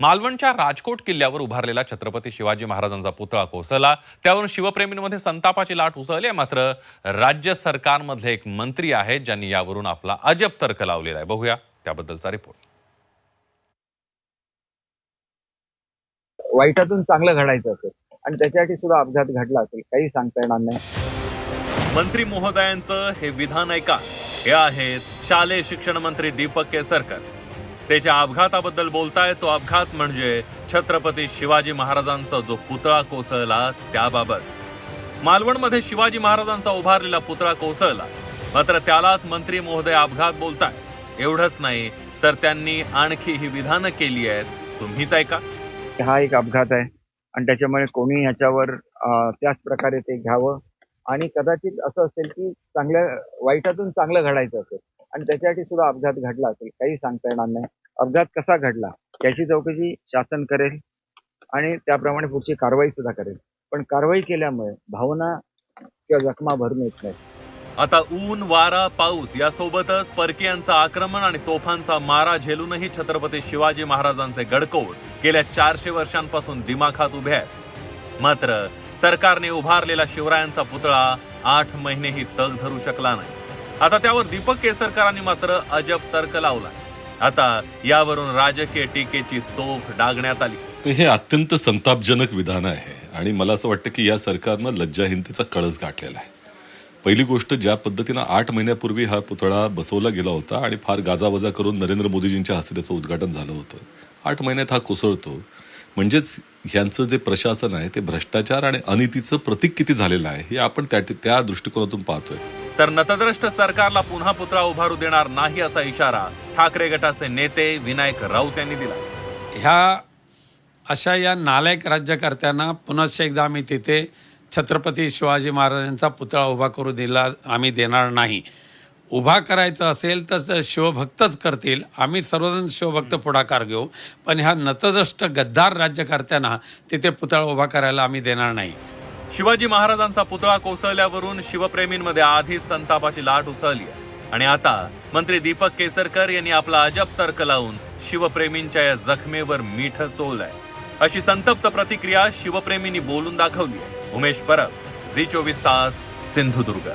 मालवणच्या राजकोट किल्ल्यावर उभारलेला छत्रपती शिवाजी महाराजांचा पुतळा कोसळला. त्यावरून शिवप्रेमींमध्ये संतापाची लाट उसळली आहे. मात्र राज्य सरकारमधले एक मंत्री आहेत ज्यांनी यावरून आपला अजब तर्क लावलेला आहे. बघूया त्याबद्दलचा रिपोर्ट वाईटातून चांगलं घडायचं असेल आणि त्याच्यासाठी सुद्धा अपघात घडला असेल काही सांगता येणार नाही. मंत्री महोदयांचं हे विधान ऐका. हे आहेत शालेय शिक्षण मंत्री दीपक केसरकर. त्याच्या अपघाताबद्दल बोलताय तो अपघात म्हणजे छत्रपती शिवाजी महाराजांचा जो पुतळा कोसळला त्याबाबत. मालवणमध्ये शिवाजी महाराजांचा उभारलेला पुतळा कोसळला. मात्र त्यालाच मंत्री महोदय अपघात बोलताय. एवढंच नाही तर त्यांनी आणखी ही विधानं केली आहेत. तुम्हीच ऐका हा एक अपघात आहे. आणि त्याच्यामुळे कोणी ह्याच्यावर त्याच प्रकारे ते घ्यावं. आणि कदाचित असं असेल की चांगल्या वाईटातून चांगलं घडायचं असेल. आणि त्याच्यासाठी सुद्धा अपघात घडला असेल काही सांगता येणार नाही. अपघात कसा घडला याची चौकशी शासन करेल आणि त्याप्रमाणे पुढची कारवाई सुद्धा करेल. पण कारवाई केल्यामुळे भावना किंवा जखमा भरून येत नाही आता ऊन वारा पाऊस यासोबतच परकीयांचं आक्रमण आणि तोफांचा मारा झेलूनही छत्रपती शिवाजी महाराजांचे गडकोट गेल्या चारशे वर्षांपासून दिमाखात उभे आहेत. मात्र सरकारने उभारलेला शिवरायांचा पुतळा आठ महिनेही तग धरू शकला नाही. आता त्यावर दीपक केसरकरांनी मात्र अजब तर्क लावला. आता यावरून राजकीय टीकेची तोफ डागण्यात आली. तर हे अत्यंत संतापजनक विधान आहे आणि मला असं वाटतं की या सरकारनं लज्जाहीनतेचा कळस गाठलेला आहे. पहिली गोष्ट ज्या पद्धतीनं आठ महिन्यापूर्वी हा पुतळा बसवला गेला होता आणि फार गाजावाजा करून नरेंद्र मोदीजींच्या हस्ते त्याचं उद्घाटन झालं होतं आठ महिन्यात हा कोसळतो. म्हणजेच ह्यांचं जे प्रशासन आहे ते भ्रष्टाचार आणि अनितीचं प्रतीक किती झालेलं आहे हे आपण त्या त्या दृष्टिकोनातून पाहतोय. तर नतद्रष्ट सरकारला पुन्हा पुतळा उभारू देणार नाही असा इशारा ठाकरे गटाचे नेते विनायक राऊत यांनी दिला. ह्या अशा या नालायक राज्यकर्त्यांना पुनश्च एकदा आम्ही तिथे छत्रपती शिवाजी महाराजांचा पुतळा उभा करू दिला आम्ही देणार नाही. उभा करायचं असेल तर शिवभक्तच करतील. आम्ही सर्वजण शिवभक्त पुढाकार घेऊ. पण ह्या नतदष्ट गद्दार राज्यकर्त्यांना तिथे पुतळा उभा करायला आम्ही देणार नाही. शिवाजी महाराजांचा पुतळा कोसळल्यावरून शिवप्रेमींमध्ये आधीच संतापाची लाट उसळली आहे. आणि आता मंत्री दीपक केसरकर यांनी आपला अजब तर्क लावून शिवप्रेमींच्या या जखमेवर मीठ चोललंय अशी संतप्त प्रतिक्रिया शिवप्रेमींनी बोलून दाखवली आहे. उमेश परब झी चोवीस तास सिंधुदुर्ग.